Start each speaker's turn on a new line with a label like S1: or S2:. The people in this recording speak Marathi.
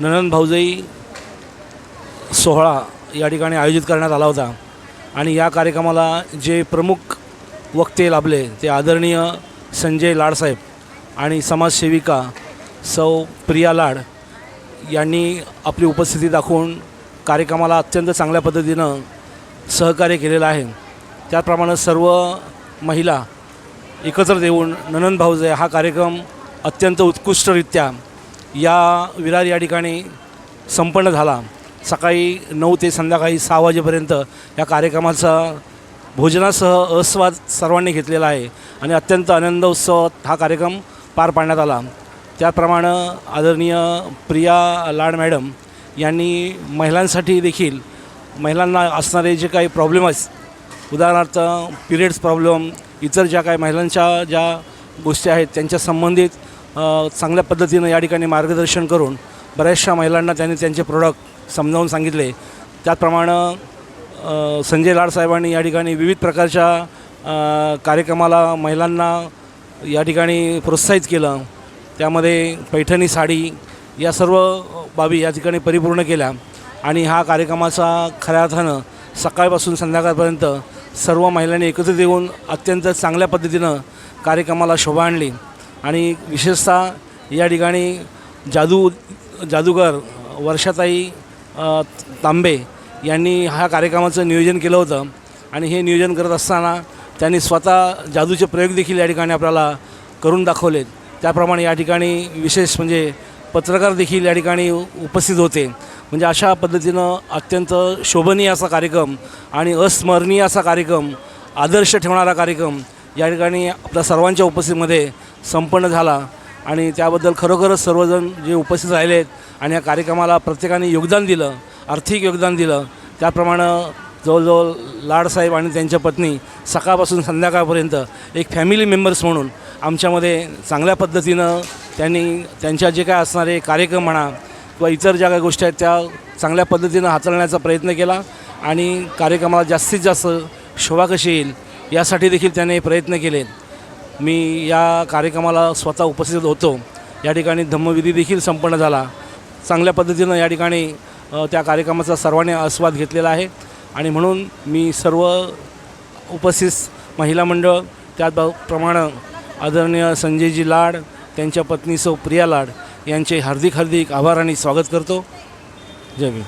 S1: ननंद भाऊजाई सोहळा या ठिकाणी आयोजित करण्यात आला होता. आणि या कार्यक्रमाला जे प्रमुख वक्ते लाभले ते आदरणीय संजय लाडसाहेब आणि समाजसेविका सौ प्रिया लाड यांनी आपली उपस्थिती दाखवून कार्यक्रमाला अत्यंत चांगल्या पद्धतीनं सहकार्य केलेलं आहे. त्याचप्रमाणे सर्व महिला एकत्र येऊन ननंद भाऊजय हा कार्यक्रम अत्यंत उत्कृष्टरित्या या विरार या ठिकाणी संपन्न झाला. सकाळी नऊ ते संध्याकाळी सहा वाजेपर्यंत या कार्यक्रमाचा भोजनासह अस्वाद सर्वांनी घेतलेला आहे आणि अत्यंत आनंद उत्सवात हा कार्यक्रम पार पाडण्यात आला. त्याप्रमाणे आदरणीय प्रिया लाड मॅडम यांनी महिलांसाठी देखील महिलांना असणारे जे काही प्रॉब्लेम आहेत उदाहरणार्थ पिरियड्स प्रॉब्लेम इतर ज्या काही महिलांच्या ज्या गोष्टी आहेत त्यांच्या संबंधित चांगल्या पद्धतीनं या ठिकाणी मार्गदर्शन करून बऱ्याचशा महिलांना त्यांनी त्यांचे प्रोडक्ट समजावून सांगितले. त्याचप्रमाणे संजय लाड साहेबांनी या ठिकाणी विविध प्रकारच्या कार्यक्रमाला महिलांना या ठिकाणी प्रोत्साहित केलं. त्यामध्ये पैठणी साडी या सर्व बाबी या ठिकाणी परिपूर्ण केल्या आणि हा कार्यक्रमाचा खऱ्या अर्थानं सकाळपासून संध्याकाळपर्यंत सर्व महिलांनी एकत्रित येऊन अत्यंत चांगल्या पद्धतीनं कार्यक्रमाला शोभा आणली. आणि विशेषतः या ठिकाणी जादू जादूगर वर्षाताई तांबे यांनी ह्या कार्यक्रमाचं नियोजन केलं होतं. आणि हे नियोजन करत असताना त्यांनी स्वतः जादूचे प्रयोग देखील या ठिकाणी आपल्याला करून दाखवलेत. त्याप्रमाणे या ठिकाणी विशेष म्हणजे पत्रकार देखील या ठिकाणी उपस्थित होते. म्हणजे अशा पद्धतीनं अत्यंत शोभनीय असा कार्यक्रम आणि अस्मरणीय असा कार्यक्रम आदर्श ठेवणारा कार्यक्रम या ठिकाणी आपल्या सर्वांच्या उपस्थितीमध्ये संपन्न झाला. आणि त्याबद्दल खरोखरच सर्वजण जे उपस्थित राहिले आहेत आणि या कार्यक्रमाला प्रत्येकाने योगदान दिलं आर्थिक योगदान दिलं त्याप्रमाणे जवळजवळ लाडसाहेब आणि त्यांच्या पत्नी सकाळपासून संध्याकाळपर्यंत एक फॅमिली मेंबर्स म्हणून आमच्यामध्ये चांगल्या पद्धतीनं त्यांनी त्यांच्या जे काय असणारे कार्यक्रम म्हणा किंवा इतर ज्या काही गोष्टी आहेत त्या चांगल्या पद्धतीनं हाताळण्याचा प्रयत्न केला आणि कार्यक्रमाला जास्तीत जास्त शोभा कशी येईल यासाठी देखील त्याने प्रयत्न केले. मी या कार्यक्रमाला स्वतः उपस्थित होतो. या ठिकाणी धम्मविधी देखील संपन्न झाला. चांगल्या पद्धतीनं या ठिकाणी त्या कार्यक्रमाचा सर्वांनी आस्वाद घेतलेला आहे. आणि म्हणून मी सर्व उपस्थित महिला मंडळ त्याचप्रमाणे आदरणीय संजयजी लाड त्यांच्या पत्नी सौ प्रिया लाड यांचे हार्दिक हार्दिक आभार आणि स्वागत करतो. जय भीम.